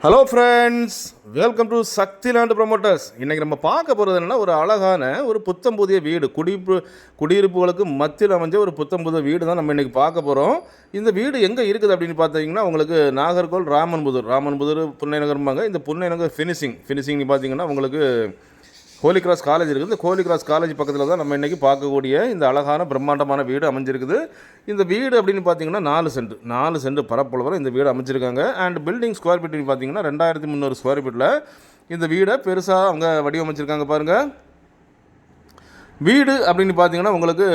Hello friends welcome to Sakthi land promoters இன்றைக்கி நம்ம பார்க்க போகிறது என்னன்னா ஒரு அழகான ஒரு புத்தம் புதிய வீடு. குடியிருப்பு குடியிருப்புகளுக்கு மத்தியில் அமைஞ்ச ஒரு புத்தம் புதிய வீடு தான் நம்ம இன்றைக்கி பார்க்க போகிறோம் இந்த வீடு எங்கே இருக்குது அப்படின்னு பார்த்தீங்கன்னா உங்களுக்கு நாகர்கோவில் ராமன்புதூர் ராமன்புதூர் புன்னைநகர்ம்பாங்க இந்த புன்னைநகர் ஃபினிஷிங் ஃபினிஷிங் பார்த்தீங்கன்னா உங்களுக்கு ஹோலி கிராஸ் காலேஜ் இருக்குது. இந்த ஹோலி கிராஸ் காலேஜ் பக்கத்தில் தான் நம்ம இன்றைக்கி பார்க்கக்கூடிய இந்த அழகான பிரம்மாண்டமான வீடு அமைஞ்சிருக்குது. இந்த வீடு அப்படின்னு பார்த்தீங்கன்னா நாலு சென்ட். நாலு சென்ட் பரப்பளவில் இந்த வீடு அமைச்சிருக்காங்க அண்ட் பில்டிங் ஸ்கொயர் ஃபீட் பார்த்தீங்கன்னா ரெண்டாயிரத்தி முந்நூறு ஸ்கொயர் ஃபீட்டில் இந்த வீடை பெருசாக அவங்க வடிவமைச்சிருக்காங்க பாருங்கள் வீடு அப்படின்னு பார்த்தீங்கன்னா உங்களுக்கு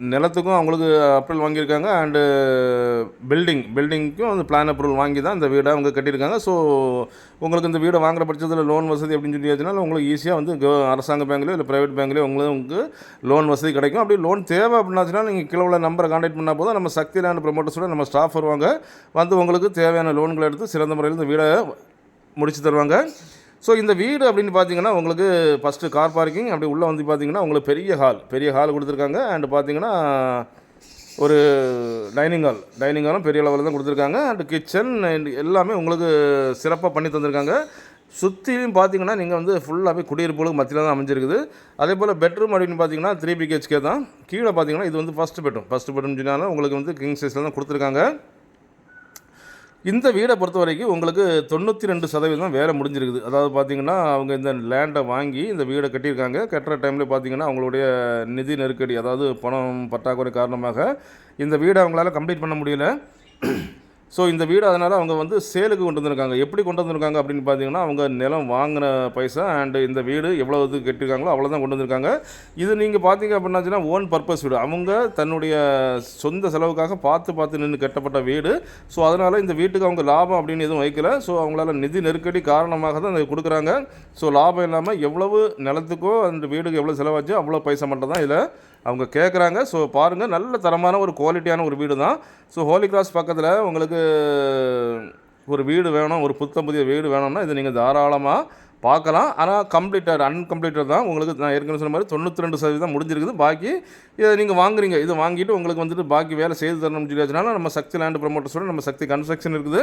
நிலத்துக்கும் அவங்களுக்கு அப்ரூவல் வாங்கியிருக்காங்க அண்டு பில்டிங் பில்டிங்க்கும் அந்த பிளான் அப்ரூவல் வாங்கி தான் இந்த வீடை அவங்க கட்டியிருக்காங்க. ஸோ உங்களுக்கு இந்த வீடை வாங்குற பட்சத்தில் லோன் வசதி அப்படின்னு சொல்லியாச்சுனால உங்களுக்கு ஈஸியாக வந்து அரசாங்க பேங்க்லேயோ இல்லை ப்ரைவேட் பேங்க்லேயோ உங்களுக்கு லோன் வசதி கிடைக்கும். அப்படி லோன் தேவை அப்படின்னாச்சுன்னா நீங்கள் கீழே உள்ள நம்பரை காண்டாக்ட் பண்ணால் போதும். நம்ம சக்தி லேண்ட் ப்ரொமோட்டர்ஸோட நம்ம ஸ்டாஃப் வருவாங்க. வந்து உங்களுக்கு தேவையான லோன்களை எடுத்து சிறந்த முறையில் இந்த வீடை முடித்து தருவாங்க. ஸோ இந்த வீடு அப்படின்னு பார்த்தீங்கன்னா உங்களுக்கு ஃபஸ்ட்டு கார் பார்க்கிங் அப்படி உள்ளே வந்து பார்த்தீங்கன்னா உங்களுக்கு பெரிய ஹால் பெரிய ஹால் கொடுத்துருக்காங்க. அண்ட் பார்த்தீங்கன்னா ஒரு டைனிங் ஹால் டைனிங் ஹாலும் பெரிய லெவலில் தான் கொடுத்துருக்காங்க. அண்டு கிச்சன் எல்லாமே உங்களுக்கு சிறப்பாக பண்ணி தந்திருக்காங்க. சுற்றிலும் பார்த்தீங்கன்னா நீங்கள் வந்து ஃபுல்லாகவே குடியிருப்புகளுக்கு மத்தியில் தான் அமைஞ்சிருக்குது. அதே போல் பெட்ரூம் அப்படின்னு பார்த்தீங்கன்னா த்ரீ பிஹெச்கே தான். கீழே பார்த்தீங்கன்னா இது வந்து ஃபஸ்ட் பெட்ரூம் ஃபஸ்ட் பெட்ரூம் சொன்னாலும் உங்களுக்கு வந்து கிங் சைஸில் தான் கொடுத்துருக்காங்க. இந்த வீடை பொறுத்த வரைக்கும் உங்களுக்கு தொண்ணூற்றி ரெண்டு சதவீதம் வேலை முடிஞ்சிருக்குது. அதாவது பார்த்தீங்கன்னா அவங்க இந்த லேண்டை வாங்கி இந்த வீடை கட்டியிருக்காங்க. கட்டுற டைமில் பார்த்தீங்கன்னா அவங்களுடைய நிதி நெருக்கடி அதாவது பணம் பற்றாக்குறை காரணமாக இந்த வீடை அவங்களால கம்ப்ளீட் பண்ண முடியல. ஸோ இந்த வீடு அதனால் அவங்க வந்து சேலுக்கு கொண்டு வந்திருக்காங்க. எப்படி கொண்டு வந்திருக்காங்க அப்படின்னு பார்த்தீங்கன்னா அவங்க நிலம் வாங்கின பைசா அண்டு இந்த வீடு எவ்வளோ இது கட்டியிருக்காங்களோ அவ்வளோதான் கொண்டு வந்திருக்காங்க. இது நீங்கள் பார்த்தீங்க அப்படின்னாச்சுன்னா ஓன் பர்பஸ் வீடு. அவங்க தன்னுடைய சொந்த செலவுக்காக பார்த்து பார்த்து நின்று கட்டப்பட்ட வீடு. ஸோ அதனால் இந்த வீட்டுக்கு அவங்க லாபம் அப்படின்னு எதுவும் வைக்கல. ஸோ அவங்களால நிதி நெருக்கடி காரணமாக தான் அதை கொடுக்குறாங்க. ஸோ லாபம் இல்லாமல் எவ்வளவு நிலத்துக்கோ அந்த வீடுக்கு எவ்வளோ செலவாச்சோ அவ்வளோ பைசா மட்டும் தான் இதில் அவங்க கேட்குறாங்க ஸோ பாருங்கள் நல்ல தரமான ஒரு குவாலிட்டியான ஒரு வீடு தான் ஸோ ஹோலி கிராஸ் பக்கத்தில் உங்களுக்கு ஒரு வீடு வேணும் ஒரு புத்தம் புதிய வீடு வேணும்னா இதை நீங்கள் தாராளமாக பார்க்கலாம். ஆனால் கம்ப்ளீட்டட் அன்கம்ப்ளீட்டட் தான். உங்களுக்கு நான் ஏற்கனவே சொன்ன மாதிரி தொண்ணூற்றி ரெண்டு சதவீதம் முடிஞ்சிருக்குது. பாக்கி இதை நீங்கள் வாங்குறீங்க. இது வாங்கிட்டு உங்களுக்கு வந்துட்டு பாக்கி வேலை செய்து தரணும்னு சொல்லியாச்சுனால நம்ம சக்தி லேண்ட் ப்ரொமோட்டர்ஸோட நம்ம சக்தி கன்ஸ்ட்ரக்ஷன் இருக்குது.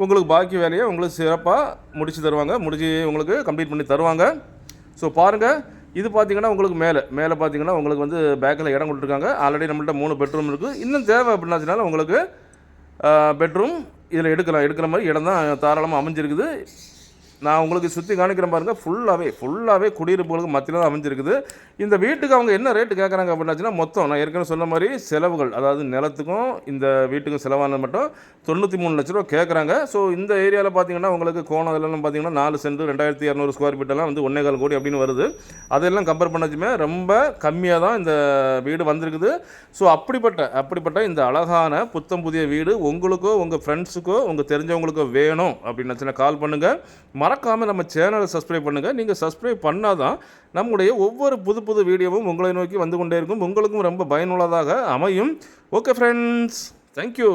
உங்களுக்கு பாக்கி வேலையை உங்களுக்கு சிறப்பாக முடித்து தருவாங்க. முடிச்சு உங்களுக்கு கம்ப்ளீட் பண்ணி தருவாங்க. ஸோ பாருங்கள் இது பார்த்தீங்கன்னா உங்களுக்கு மேலே. மேலே பார்த்தீங்கன்னா உங்களுக்கு வந்து பேக்கில் இடம் கொடுத்துருக்காங்க. ஆல்ரெடி நம்மள்ட்ட மூணு பெட்ரூம் இருக்குது இன்னும் தேவை அப்படின்னாச்சுனால உங்களுக்கு பெட்ரூம் இதில் எடுக்கலாம். எடுக்கிற மாதிரி இடம் தான் தாராளமாக அமைஞ்சிருக்குது. நான் உங்களுக்கு சுற்றி காணிக்கிறேன் பாருங்கள் ஃபுல்லாகவே ஃபுல்லாகவே குடியிருப்புகளுக்கு மத்தியில் தான் அமைஞ்சிருக்குது. இந்த வீட்டுக்கு அவங்க என்ன ரேட்டு கேட்குறாங்க அப்படின்னாச்சுன்னா மொத்தம் நான் ஏற்கனவே சொன்ன மாதிரி செலவுகள் அதாவது நிலத்துக்கும் இந்த வீட்டுக்கும் செலவானது மட்டும் தொண்ணூற்றி மூணு லட்ச ரூபா கேட்குறாங்க ஸோ இந்த ஏரியாவில் பார்த்தீங்கன்னா உங்களுக்கு கோணம் இதெல்லாம் பார்த்தீங்கன்னா நாலு சென்ட் ரெண்டாயிரத்தி இரநூறு ஸ்கொயர் ஃபீட்டெல்லாம் வந்து ஒன்றே கால் கோடி அப்படின்னு வருது. அதெல்லாம் கம்பேர் பண்ணச்சுமே ரொம்ப கம்மியாக தான் இந்த வீடு வந்திருக்குது. ஸோ அப்படிப்பட்ட அப்படிப்பட்ட இந்த அழகான புத்தம் புதிய வீடு உங்களுக்கோ உங்கள் ஃப்ரெண்ட்ஸுக்கோ உங்கள் தெரிஞ்சவங்களுக்கோ வேணும் அப்படின்னு கால் பண்ணுங்கள் மறக்காமல் நம்ம சேனலை சப்ஸ்கிரைப் பண்ணுங்கள் நீங்கள் சப்ஸ்கிரைப் பண்ணால் தான் நம்முடைய ஒவ்வொரு புது புது வீடியோவும் உங்களை நோக்கி வந்து கொண்டே இருக்கும். உங்களுக்கும் ரொம்ப பயனுள்ளதாக அமையும். Okay friends thank you